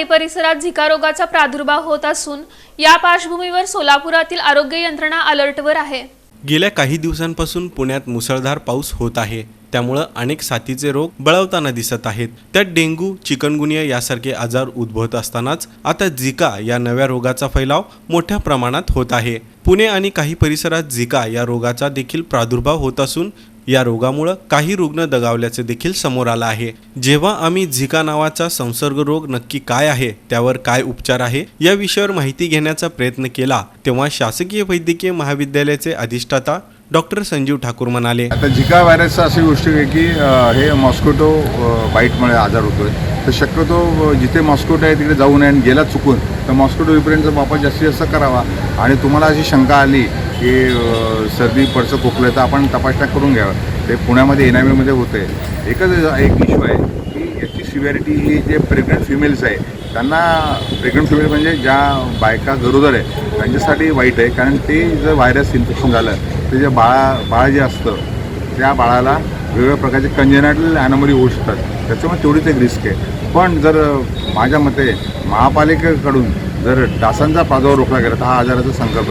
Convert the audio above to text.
काही परिसरात झिका रोगाचा प्रादुर्भाव होत असून या पार्श्वभूमीवर सोलापुरातील आरोग्य यंत्रणा अलर्टवर आहे. गेल्या काही दिवसांपासून पुण्यात मुसळधार पाऊस होत आहे. त्यामुळं अनेक साथीचे रोग बळवताना दिसत आहेत. त्यात डेंग्यू चिकनगुनिया यासारखे आजार उद्भवत असतानाच आता झिका या नव्या रोगाचा फैलाव मोठ्या प्रमाणात होत आहे. पुणे आणि काही परिसरात झिका या रोगाचा देखील प्रादुर्भाव होत असून या रोगामुळं काही रुग्ण दगावल्याचे देखील समोर आलं आहे. जेव्हा आम्ही झिका नावाचा संसर्ग रोग नक्की काय आहे त्यावर काय उपचार आहे या विषयावर माहिती घेण्याचा प्रयत्न केला तेव्हा शासकीय वैद्यकीय महाविद्यालयाचे अधिष्ठाता डॉक्टर संजीव ठाकूर म्हणाले. आता झिका व्हायरसचा अशी गोष्ट आहे की हे मॉस्किटो बाईटमुळे आजार होतोय. तर शक्यतो जिथे मॉस्किटो आहे तिकडे जाऊ नये आणि गेला चुकून तर मॉस्किटो रिपेंटचा वापर जास्तीत जास्त करावा. आणि तुम्हाला अशी शंका आली की सर्दी पडचं खोकलं तर आपण तपासण्या करून घ्यावं ते पुण्यामध्ये एनआयमध्ये होते. एकच एक इश्यू आहे की याची सिव्हिरिटी ही जे प्रेग्नंट फिमेल्स आहे त्यांना प्रेग्नंट फिमेल म्हणजे ज्या बायका गरोदर आहे त्यांच्यासाठी वाईट आहे. कारण ते जर व्हायरस इन्फेक्शन झालं तर जे बाळा बाळ जे असतं त्या बाळाला वेगवेगळ्या प्रकारचे कंजेनाटल ॲनोमली होऊ शकतात. त्याच्यामुळे तेवढीच एक रिस्क आहे. पण जर माझ्या मते महापालिकेकडून जर डासांचा प्रादुर्भाव रोखला गेला तर हा आजाराचा संकल्प